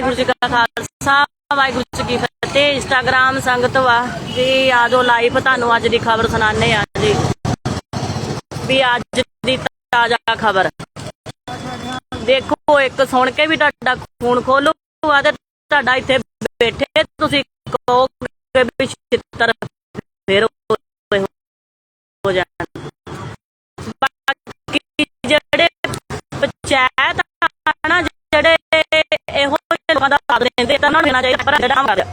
ਵਾਹਿਗੁਰੂ ਜੀ ਕਾ ਖਾਲਸਾ, ਵਾਹਿਗੁਰੂ ਜੀ ਕੀ ਫਤਿਹ। ਇੰਸਟਾਗ੍ਰਾਮ ਸੰਗਤ ਵਾ ਜੀ ਆਜੋ ਲਾਈਵ ਤੁਹਾਨੂੰ ਅੱਜ ਦੀ ਖਬਰ ਸੁਣਾਣੇ ਆ ਜੀ। ਵੀ ਅੱਜ ਦੀ ਤਾਜ਼ਾ ਖਬਰ। ਦੇਖੋ, ਇੱਕ ਸੁਣ ਕੇ ਵੀ ਤੁਹਾਡਾ ਖੂਨ ਖੋਲੂਗਾ ਤੇ ਤੁਹਾਡਾ ਇੱਥੇ ਬੈਠੇ ਤੁਸੀਂ ਕਹੋਗੇ ਵੀ ਛਿੱਤਰ ਸਾਥ ਦਿੰਦੇ ਤਾਂ ਉਹਨਾਂ ਨੂੰ ਦੇਣਾ ਚਾਹੀਦਾ, ਪਰ ਜਿਹੜਾ ਕਰ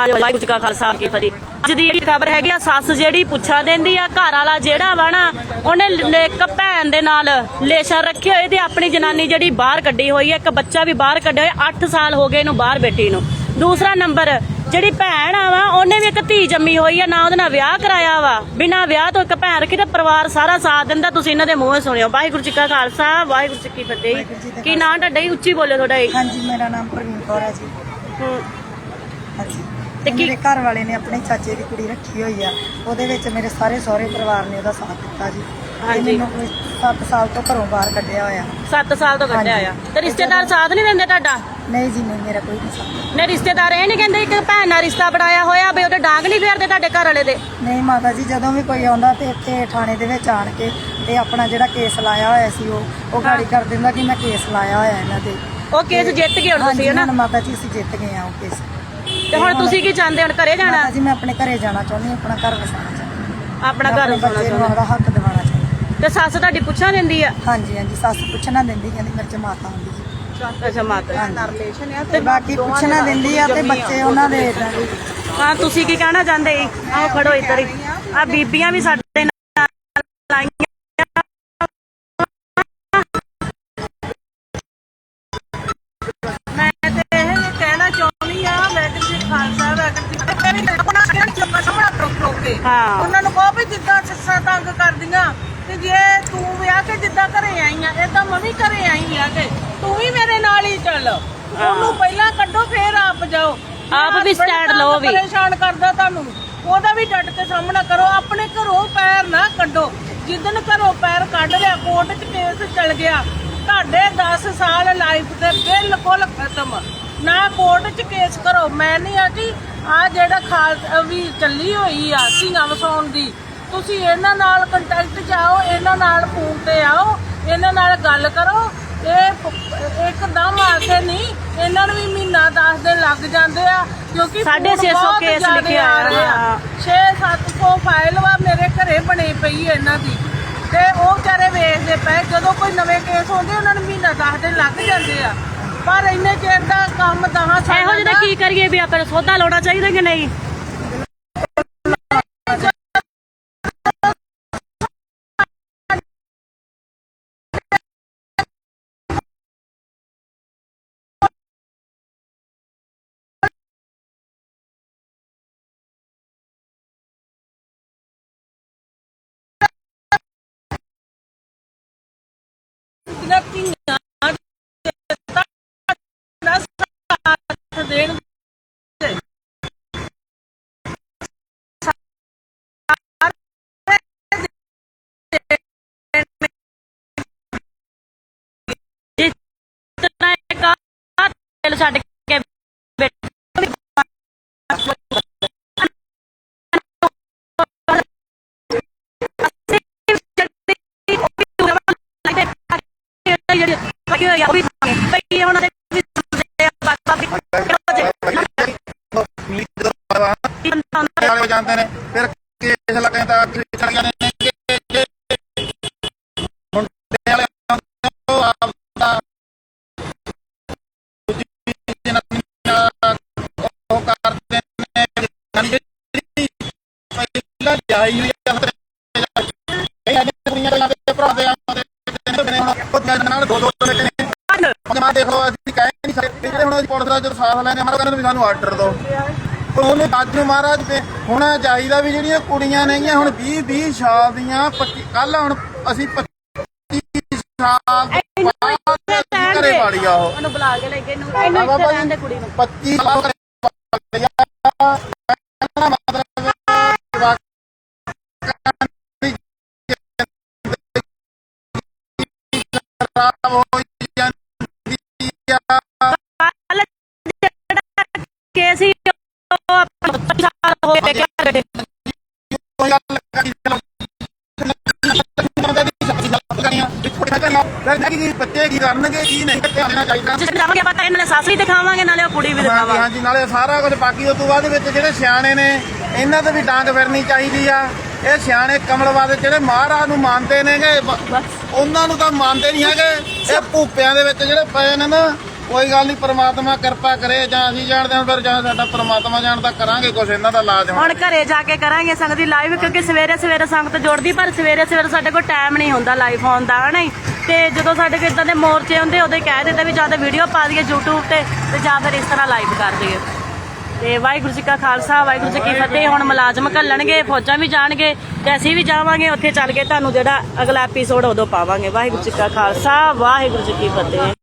ਆਜੋ, ਵਾਹਿਗੁਰੂ ਜੀ ਕਾ ਖਾਲਸਾ ਕੀ ਫਤਿਹ। ਅੱਜ ਦੀ ਜਿਹੜੀ ਖਬਰ ਹੈਗੀ ਆ, ਸੱਸ ਜਿਹੜੀ ਪੁੱਛਾ ਦਿੰਦੀ ਆ, ਘਰ ਵਾਲਾ ਜਿਹੜਾ ਵਾ ਨਾ, ਉਹਨੇ ਇੱਕ ਭੈਣ ਦੇ ਨਾਲ ਲੇਸ਼ਾ ਰੱਖੀ ਹੋਏ ਤੇ ਆਪਣੀ ਜਨਾਨੀ ਜਿਹੜੀ ਬਾਹਰ ਕੱਢੀ ਹੋਈ ਹੈ ਇੱਕ ਬੱਚਾ ਵੀ ਬਾਹਰ ਕੱਢਿਆ ਹੋਇਆ 8 ਸਾਲ ਹੋ ਗਏ ਇਹਨੂੰ ਬਾਹਰ ਬੈਠੀ ਨੂੰ। ਦੂਸਰਾ ਨੰਬਰ ਜਿਹੜੀ ਭੈਣ ਆ ਵਾ ਉਹਨੇ ਵੀ ਇੱਕ ਧੀ ਜੰਮੀ ਹੋਈ ਆ ਨਾ ਉਹਦੇ ਨਾਲ ਵਿਆਹ ਕਰਾਇਆ ਵਾ। ਬਿਨਾਂ ਵਿਆਹ ਤੋਂ ਇੱਕ ਭੈਣ ਰੱਖੀ ਤੇ ਪਰਿਵਾਰ ਸਾਰਾ ਸਾਥ ਦਿੰਦਾ ਤੁਸੀਂ ਇਹਨਾਂ ਦੇ ਮੂੰਹੋਂ ਸੁਣਿਓ। ਵਾਹਿਗੁਰੂ ਜੀ ਕਾ ਖਾਲਸਾ ਵਾਹਿਗੁਰੂ ਜੀ ਕੀ ਫਤਿਹ। ਕੀ ਨਾਂ ਤੁਹਾਡਾ ਜੀ? ਉੱਚੀ ਬੋਲਿਓ ਥੋੜਾ ਜੀ। ਹਾਂਜੀ ਮੇਰਾ ਨਾਮ ਪ੍ਰਵੀਨ ਕੌਰ ਹੈ ਜੀ। ਹੂੰ। ਹਾਂਜੀ। ਤੇ ਕੀ- ਮੇਰੇ ਘਰ ਵਾਲੇ ਨੇ ਆਪਣੇ ਚਾਚੇ ਦੀ ਕੁੜੀ ਰੱਖੀ ਹੋਈ ਆ। ਉਹਦੇ ਵਿੱਚ ਮੇਰੇ ਸਾਰੇ ਸਹੁਰੇ ਪਰਿਵਾਰ ਨੇ ਉਹਦਾ ਸਾਥ ਦਿੱਤਾ ਜੀ। ਤੇ ਹਾਂਜੀ। ਮੈਨੂੰ 7 ਸਾਲ ਤੋਂ ਘਰੋਂ ਬਾਹਰ ਕੱਢਿਆ ਹੋਇਆ। 7 ਸਾਲ ਤੋਂ ਕੱਢਿਆ ਆ ਤੇ ਰਿਸ਼ਤੇਦਾਰ ਸਾਥ ਨਹੀਂ ਦਿੰਦੇ ਤੁਹਾਡਾ? ਨਹੀਂ ਜੀ ਨਹੀਂ ਮੇਰਾ ਕੋਈ ਨਹੀਂ ਸਾਥ ਨੇ ਰਿਸ਼ਤੇਦਾਰ ਇਹ ਨਹੀਂ ਕਹਿੰਦੇ ਕਿ ਭੈਣ ਨਾਲ ਰਿਸ਼ਤਾ ਬਣਾਇਆ ਹੋਇਆ ਵੀ ਉਹਦੇ ਡਾਂਗ ਨਹੀਂ ਫੇਰਦੇ ਤੁਹਾਡੇ ਘਰ ਵਾਲੇ ਦੇ। ਨਹੀਂ ਮਾਤਾ ਜੀ ਜਦੋਂ ਵੀ ਕੋਈ ਆਉਂਦਾ ਤੇ ਇੱਥੇ ਥਾਣੇ ਦੇ ਵਿੱਚ ਆਣ ਕੇ ਤੇ ਆਪਣਾ ਜਿਹੜਾ ਕੇਸ ਲਾਇਆ ਹੋਇਆ ਸੀ ਉਹ ਉਹ ਗਾੜੀ ਕਰ ਦਿੰਦਾ ਕਿ ਮੈਂ ਕੇਸ ਲਾਇਆ ਹੋਇਆ ਇਹਨਾਂ ਦੇ। ਉਹ ਕੇਸ ਜਿੱਤ ਗਏ ਹੁਣ ਹਾਂਜੀ ਤੁਸੀਂ ਹਨਾ ਹੁਣ ਮਾਤਾ ਜੀ ਅਸੀਂ ਜਿੱਤ ਗਏ ਆ ਉਹ ਕੇਸ। ਤੇ ਹੁਣ ਤੁਸੀਂ ਕੀ ਚਾਹੁੰਦੇ ਹੁਣ ਘਰੇ ਜਾਣਾ? ਮਾਤਾ ਜੀ ਮੈਂ ਆਪਣੇ ਘਰੇ ਜਾਣਾ ਚਾਹੁੰਦੀ ਹਾਂ ਆਪਣਾ ਘਰ ਵਸਾਉਣਾ ਚਾਹੁੰਦੀ ਆਪਣਾ ਹਾਂ ਘਰ ਆਪਣੇ ਬੱਚੇ ਨੂੰ ਆਪਦਾ ਹੱਕ ਦਿਵਾਉਣਾ ਚਾਹੁੰਦੀ ਤੇ ਸੱਸ ਤੁਹਾਡੀ ਪੁੱਛਾਂ ਦਿੰਦੀ ਆ? ਹਾਂ। ਹਾਂਜੀ ਹਾਂਜੀ ਸੱਸ ਪੁੱਛਣਾ ਦਿੰਦੀ ਕਹਿੰਦੀ ਮੇਰੇ ਚ ਮਾਤਾ ਹੁੰਦੀ ਜੀ ਅੱਛਾ ਮਾਤਾ ਹਾਂਜੀ ਤੇ ਬਾਕੀ ਪੁੱਛਣਾ ਦਿੰਦੀ ਆ ਤੇ ਬੱਚੇ ਉਹਨਾਂ ਦੇ ਏਦਾਂ ਦੇ। ਹਾਂ ਤੁਸੀਂ ਕੀ ਕਹਿਣਾ ਚਾਹੁੰਦੇ ਜੀ? ਆਓ ਖੜੋ ਇੱਧਰ ਹੀ। ਆ ਬੀਬੀਆਂ ਵੀ ਸਾਡੇ ਨਾਲ ਆਈਆਂ ਮੈਂ ਤੇ ਇਹ ਕਹਿਣਾ ਚਾਹੁੰਦੀ ਆ ਵੈਗਰ ਜੀ ਖਾਲਸਾ ਜੀ ਆਪਣਾ ਕਿਹੜਾ ਕੇ ਹਾਂ। ਉਹਨਾਂ ਨੂੰ ਕਹੋ ਵੀ ਜਿੱਦਾਂ ਸੱਸਾਂ ਤੰਗ ਕਰਦੀਆਂ ਤੇ ਜੇ ਤੂੰ ਵਿਆਹ ਕੇ ਜਿੱਦਾਂ ਘਰੇ ਆਈ ਆ ਏਦਾਂ ਮੈਂ ਵੀ ਘਰੇ ਆਈ ਆ ਕਿ ਤੂੰ ਵੀ ਮੇਰੇ ਨਾਲ ਹੀ। ਚੱਲ ਉਹਨੂੰ ਪਹਿਲਾਂ ਕੱਢੋ ਫੇਰ ਆਪ ਜਾਓ। ਆਪ ਵੀ stand ਲਓ ਵੀ। ਪਰੇਸ਼ਾਨ ਕਰਦਾ ਤੁਹਾਨੂੰ। ਉਹਦਾ ਵੀ ਡਟ ਕੇ ਸਾਹਮਣਾ ਕਰੋ। ਆਪਣੇ ਘਰੋਂ ਪੈਰ ਨਾ ਕੱਢੋ। ਜਿੱਦਨ ਘਰੋਂ ਪੈਰ ਕੱਢ ਲਿਆ ਕੋਰਟ 'ਚ ਕੇਸ ਚੱਲ ਗਿਆ। ਤੁਹਾਡੇ 10 ਸਾਲ ਲਾਈਫ ਦੇ ਬਿਲਕੁਲ ਖਤਮ। ਨਾ ਕੋਰਟ 'ਚ ਕੇਸ ਕਰੋ। ਮੈਂ ਨਹੀਂ ਆ ਜੀ ਆ ਜਿਹੜਾ ਖਾਲ ਵੀ ਚੱਲੀ ਹੋਈ ਆ ਧੀਆਂ ਵਸਾਉਣ ਦੀ। ਤੁਸੀਂ ਇਹਨਾਂ ਨਾਲ ਕੰਟੈਕਟ 'ਚ ਆਓ ਇਹਨਾਂ ਨਾਲ ਫੋਨ ਤੇ ਆਓ ਇਹਨਾਂ ਨਾਲ ਗੱਲ ਕਰੋ। ਇਹ ਇੱਕਦਮ ਆ ਕੇ ਨਹੀਂ ਇਹਨਾਂ ਨੂੰ ਵੀ ਮਹੀਨਾ 10 ਦਿਨ ਲੱਗ ਜਾਂਦੇ ਆ ਕਿਉਂਕਿ ਸਾਢੇ ਫੋਨ ਛੇ ਸੌ ਬਹੁਤ ਕੇਸ ਜ਼ਿਆਦੇ ਲਿਖਿਆ ਆ ਰਹੇ ਹਾਂ। 6-700 ਫਾਈਲ ਵਾ ਮੇਰੇ ਘਰੇ ਬਣੀ ਪਈ ਹੈ ਇਹਨਾਂ ਦੀ। ਤੇ ਉਹ ਵਿਚਾਰੇ ਵੇਖਦੇ ਪਏ ਜਦੋਂ ਕੋਈ ਨਵੇਂ ਕੇਸ ਹੁੰਦੇ ਉਹਨਾਂ ਨੂੰ ਮਹੀਨਾ 10 ਦਿਨ ਲੱਗ ਜਾਂਦੇ ਆ। ਪਰ ਇੰਨੇ ਚਿਰ ਦਾ ਕੰਮ ਦਹਾਂ ਸਾਲਾਂ ਇਹੋ ਜਿਹਦਾ ਦਾ- ਕੀ ਕਰੀਏ ਵੀ ਆਪਾਂ ਨੂੰ ਸੌਦਾ ਲਾਉਣਾ ਚਾਹੀਦਾ ਕਿ ਨਹੀਂ? ਹੁਣ ਉਹ ਨਾਲ ਦੋ ਦੋ ਬੈਠੇ ਨੇ ਜਮਾ ਦੇਖ ਲਓ ਅਸੀਂ ਕਹਿ ਨਹੀਂ ਸਕਦੇ। ਜਿਹੜੇ ਹੁਣ ਅਸੀਂ ਪੁਲਿਸ ਦਾ ਜਦੋਂ ਸਾਥ ਲੈਣੇ ਮਾਰਾ ਕਹਿੰਦੇ ਵੀ ਸਾਨੂੰ ਆਰਡਰ ਦਿਓ। ਪਰ ਉਹਨੇ ਅੱਜ ਨੂੰ ਮਹਾਰਾਜ ਦੇ ਹੁਣ ਚਾਹੀਦਾ ਵੀ ਜਿਹੜੀਆਂ ਕੁੜੀਆਂ ਨੇਗੀਆਂ ਹੁਣ 20 20 ਸਾਲ ਦੀਆਂ ਕੱਲ ਹੁਣ ਅਸੀਂ 25 ਸਾਲ ਤੋਂ ਘਰੇ ਵਾਲੀ ਆ ਉਹ। ਉਹਨੂੰ ਬੁਲਾ ਕੇ ਲੈ ਕੇ ਇਹਨੂੰ ਇਹਨੂੰ ਇੱਥੇ ਰਹਿਣ ਦੇ ਕੁੜੀ ਨੂੰ। 25 ਸਾਲ ਘਰੇ ਵਾਲੀ ਆ। ਕੀ ਕਰਨਗੇ ਕੀ ਨਹੀਂ ਧਿਆਨ ਦੇਣਾ ਚਾਹੀਦਾ ਜਿਸ ਜਾਵਾਂਗੇ ਆਪਾਂ ਤਾਂ ਇਹਨਾਂ ਨੇ ਸੱਸ ਵੀ ਦਿਖਾਵਾਂਗੇ ਨਾਲੇ ਉਹ ਕੁੜੀ ਵੀ ਦਿਖਾਵਾਂਗੇ। ਹਾਂਜੀ ਨਾਲੇ ਸਾਰਾ ਕੁਝ ਬਾਕੀ ਉਸ ਤੋਂ ਬਾਅਦ ਵਿੱਚ ਜਿਹੜੇ ਸਿਆਣੇ ਨੇ ਇਹਨਾਂ ਤੇ ਵੀ ਡਾਂਗ ਫਿਰਨੀ ਚਾਹੀਦੀ ਆ। ਇਹ ਸਿਆਣੇ ਕਮਲਵਾਦ ਜਿਹੜੇ ਮਹਾਰਾਜ ਨੂੰ ਮੰਨਦੇ ਨੇਗੇ ਉਹਨਾਂ ਨੂੰ ਤਾਂ ਮੰਨਦੇ ਨਹੀਂ ਹੈਗੇ। ਇਹ ਭੂਪਿਆਂ ਦੇ ਵਿੱਚ ਜਿਹੜੇ ਪਏ ਨੇ ਨਾ ਕੋਈ ਗੱਲ ਨਹੀਂ ਪ੍ਰਮਾਤਮਾ ਕਿਰਪਾ ਕਰੇ ਜਾਂ ਅਸੀਂ ਜਾਣਦੇ ਹਾਂ ਫਿਰ ਜਾਂ ਸਾਡਾ ਪ੍ਰਮਾਤਮਾ ਜਾਣਦਾ ਕਰਾਂਗੇ ਕੁਝ ਇਹਨਾਂ ਦਾ ਇਲਾਜ ਹੁਣ। ਘਰੇ ਜਾ ਕੇ ਕਰਾਂਗੇ ਸੰਗਤ ਦੀ ਲਾਈਵ ਕਿਉਂਕਿ ਸਵੇਰੇ ਸਵੇਰੇ ਸੰਗਤ ਜੁੜਦੀ ਪਰ ਸਵੇਰੇ ਸਵੇਰੇ ਸਾਡੇ ਕੋਲ ਟਾਈਮ ਨਹੀਂ ਹੁੰਦਾ ਲਾਈਵ ਆਉਣ ਦਾ ਹਨਾ। ਤੇ ਜਦੋਂ ਸਾਡੇ ਕੋਲ ਇਦਾਂ ਦੇ ਮੋਰਚੇ ਹੁੰਦੇ ਹੀ ਕਹਿ ਦਿੰਦੇ ਵੀ ਜਾਂ ਤਾਂ ਵੀਡੀਓ ਪਾ ਦਈਏ YouTube ਤੇ ਤੇ ਜਾਂ ਫਿਰ ਇਸ ਤਰ੍ਹਾਂ ਲਾਈਵ ਕਰ ਦਈਏ। ਤੇ ਵਾਹਿਗੁਰੂ ਜੀ ਕਾ ਖਾਲਸਾ ਵਾਹਿਗੁਰੂ ਜੀ ਕੀ ਫਤਿਹ। ਹੁਣ ਮੁਲਾਜ਼ਮ ਘੱਲਣਗੇ ਫੌਜਾਂ ਵੀ ਜਾਣਗੇ ਤੇ ਅਸੀਂ ਵੀ ਜਾਵਾਂਗੇ। ਉੱਥੇ ਚੱਲ ਕੇ ਤੁਹਾਨੂੰ ਜਿਹੜਾ ਅਗਲਾ ਐਪੀਸੋਡ ਉਦੋਂ ਪਾਵਾਂਗੇ। ਵਾਹਿਗੁਰੂ ਜੀ ਕਾ ਖਾਲਸਾ ਵਾਹਿਗੁਰੂ ਜੀ ਕੀ ਫਤਿਹ।